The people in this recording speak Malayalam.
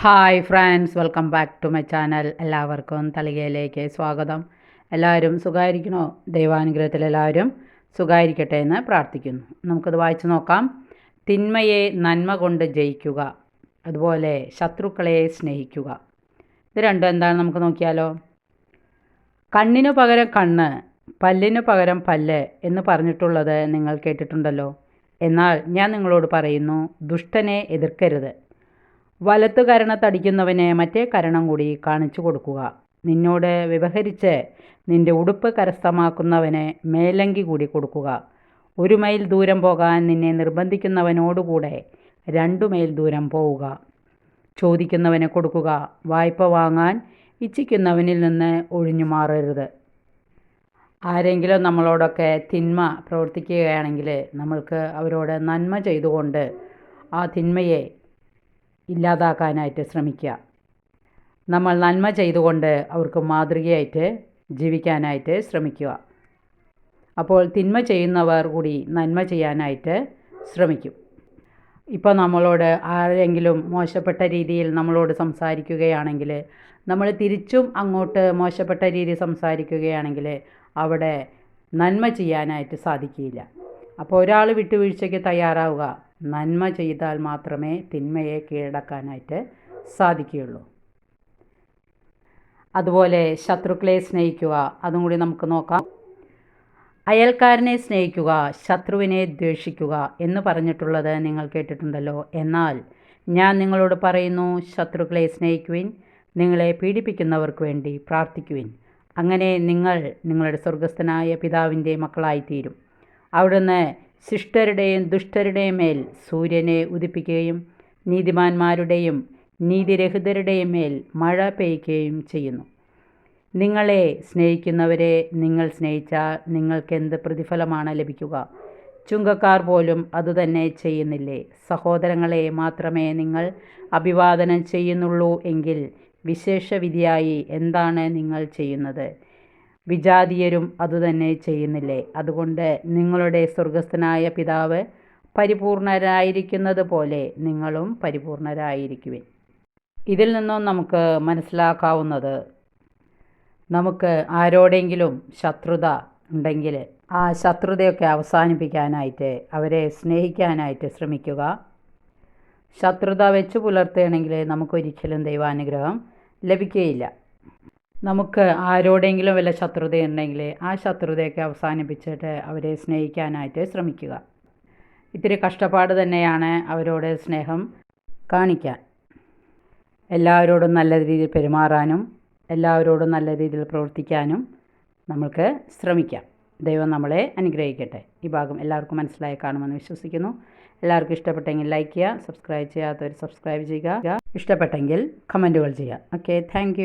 Hi friends welcome back to my channel എല്ലാവർക്കും തളികയിലേക്ക് സ്വാഗതം. എല്ലാവരും സുഖമായിരിക്കണോ ദൈവാനുഗ്രഹത്തിൽ എല്ലാവരും സുഖമായിരിക്കട്ടെ എന്ന് പ്രാർത്ഥിക്കുന്നു. നമുക്കത് വായിച്ചു നോക്കാം. തിന്മയെ നന്മ കൊണ്ട് ജയിക്കുക അതുപോലെ ശത്രുക്കളെ സ്നേഹിക്കുക. ഇത് രണ്ടും എന്താണ് നമുക്ക് നോക്കിയാലോ? കണ്ണിനു പകരം കണ്ണ് പല്ലിനു പകരം പല്ല് എന്ന് പറഞ്ഞിട്ടുള്ളത് നിങ്ങൾ കേട്ടിട്ടുണ്ടല്ലോ. എന്നാൽ ഞാൻ നിങ്ങളോട് പറയുന്നു ദുഷ്ടനെ എതിർക്കരുത്. വലത്തു കരണത്തടിക്കുന്നവനെ മറ്റേ കരണം കൂടി കാണിച്ചു കൊടുക്കുക. നിന്നോട് വ്യവഹരിച്ച് നിന്റെ ഉടുപ്പ് കരസ്ഥമാക്കുന്നവന് മേലങ്കി കൂടി കൊടുക്കുക. ഒരു മൈൽ ദൂരം പോകാൻ നിന്നെ നിർബന്ധിക്കുന്നവനോടുകൂടെ രണ്ടു മൈൽ ദൂരം പോവുക. ചോദിക്കുന്നവന് കൊടുക്കുക. വായ്പ വാങ്ങാൻ ഇച്ഛിക്കുന്നവനിൽ നിന്ന് ഒഴിഞ്ഞു മാറരുത്. ആരെങ്കിലും നമ്മളോടൊക്കെ തിന്മ പ്രവർത്തിക്കുകയാണെങ്കിൽ നമ്മൾക്ക് അവരോട് നന്മ ചെയ്തുകൊണ്ട് ആ തിന്മയെ ഇല്ലാതാക്കാനായിട്ട് ശ്രമിക്കുക. നമ്മൾ നന്മ ചെയ്തുകൊണ്ട് അവർക്ക് മാതൃകയായിട്ട് ജീവിക്കാനായിട്ട് ശ്രമിക്കുക. അപ്പോൾ തിന്മ ചെയ്യുന്നവർ കൂടി നന്മ ചെയ്യാനായിട്ട് ശ്രമിക്കും. ഇപ്പോൾ നമ്മളോട് ആരെങ്കിലും മോശപ്പെട്ട രീതിയിൽ നമ്മളോട് സംസാരിക്കുകയാണെങ്കിൽ നമ്മൾ തിരിച്ചും അങ്ങോട്ട് മോശപ്പെട്ട രീതി സംസാരിക്കുകയാണെങ്കിൽ അവിടെ നന്മ ചെയ്യാനായിട്ട് സാധിക്കില്ല അപ്പോൾ ഒരാൾ വിട്ടുവീഴ്ചയ്ക്ക് തയ്യാറാവുക നന്മ ചെയ്താൽ മാത്രമേ തിന്മയെ കീഴടക്കാനായിട്ട് സാധിക്കുകയുള്ളൂ. അതുപോലെ ശത്രുക്കളെ സ്നേഹിക്കുക അതും കൂടി നമുക്ക് നോക്കാം. അയൽക്കാരനെ സ്നേഹിക്കുക ശത്രുവിനെ ദ്വേഷിക്കുക എന്ന് പറഞ്ഞിട്ടുള്ളത് നിങ്ങൾ കേട്ടിട്ടുണ്ടല്ലോ. എന്നാൽ ഞാൻ നിങ്ങളോട് പറയുന്നു ശത്രുക്കളെ സ്നേഹിക്കുവിൻ നിങ്ങളെ പീഡിപ്പിക്കുന്നവർക്ക് വേണ്ടി പ്രാർത്ഥിക്കുവിൻ. അങ്ങനെ നിങ്ങൾ നിങ്ങളുടെ സ്വർഗസ്ഥനായ പിതാവിന്റെ മക്കളായിത്തീരും. അവിടുന്ന് ശിഷ്ടരുടെയും ദുഷ്ടരുടെയും മേൽ സൂര്യനെ ഉദിപ്പിക്കുകയും നീതിമാന്മാരുടെയും നീതിരഹിതരുടെയും മേൽ മഴ പെയ്യുകയും ചെയ്യുന്നു. നിങ്ങളെ സ്നേഹിക്കുന്നവരെ നിങ്ങൾ സ്നേഹിച്ചാൽ നിങ്ങൾക്കെന്ത് പ്രതിഫലമാണ് ലഭിക്കുക? ചുങ്കക്കാർ പോലും അതുതന്നെ ചെയ്യുന്നില്ലേ? സഹോദരങ്ങളെ മാത്രമേ നിങ്ങൾ അഭിവാദനം ചെയ്യുന്നുള്ളൂ എങ്കിൽ വിശേഷവിധിയായി എന്താണ് നിങ്ങൾ ചെയ്യുന്നത്? വിജാതീയരും അതുതന്നെ ചെയ്യുന്നില്ലേ? അതുകൊണ്ട് നിങ്ങളുടെ സ്വർഗസ്ഥനായ പിതാവ് പരിപൂർണരായിരിക്കുന്നത് പോലെ നിങ്ങളും പരിപൂർണരായിരിക്കുവിൻ. ഇതിൽ നിന്നും നമുക്ക് മനസ്സിലാക്കാവുന്നത് നമുക്ക് ആരോടെങ്കിലും ശത്രുത ഉണ്ടെങ്കിൽ ആ ശത്രുതയൊക്കെ അവസാനിപ്പിക്കാനായിട്ട് അവരെ സ്നേഹിക്കാനായിട്ട് ശ്രമിക്കുക. ശത്രുത വെച്ച് പുലർത്തുകയാണെങ്കിൽ നമുക്കൊരിക്കലും ദൈവാനുഗ്രഹം ലഭിക്കുകയില്ല. നമുക്ക് ആരോടെങ്കിലും വല്ല ശത്രുതയുണ്ടെങ്കിൽ ആ ശത്രുതയൊക്കെ അവസാനിപ്പിച്ചിട്ട് അവരെ സ്നേഹിക്കാനായിട്ട് ശ്രമിക്കുക. ഇത്തിരി കഷ്ടപ്പാട് തന്നെയാണ് അവരോട് സ്നേഹം കാണിക്കാൻ. എല്ലാവരോടും നല്ല രീതിയിൽ പെരുമാറാനും എല്ലാവരോടും നല്ല രീതിയിൽ പ്രവർത്തിക്കാനും നമ്മൾക്ക് ശ്രമിക്കാം. ദൈവം നമ്മളെ അനുഗ്രഹിക്കട്ടെ. ഈ ഭാഗം എല്ലാവർക്കും മനസ്സിലായി കാണുമെന്ന് വിശ്വസിക്കുന്നു. എല്ലാവർക്കും ഇഷ്ടപ്പെട്ടെങ്കിൽ ലൈക്ക് ചെയ്യുക സബ്സ്ക്രൈബ് ചെയ്യാത്തവർ സബ്സ്ക്രൈബ് ചെയ്യുക. ഇഷ്ടപ്പെട്ടെങ്കിൽ കമന്റുകൾ ചെയ്യുക. Okay thank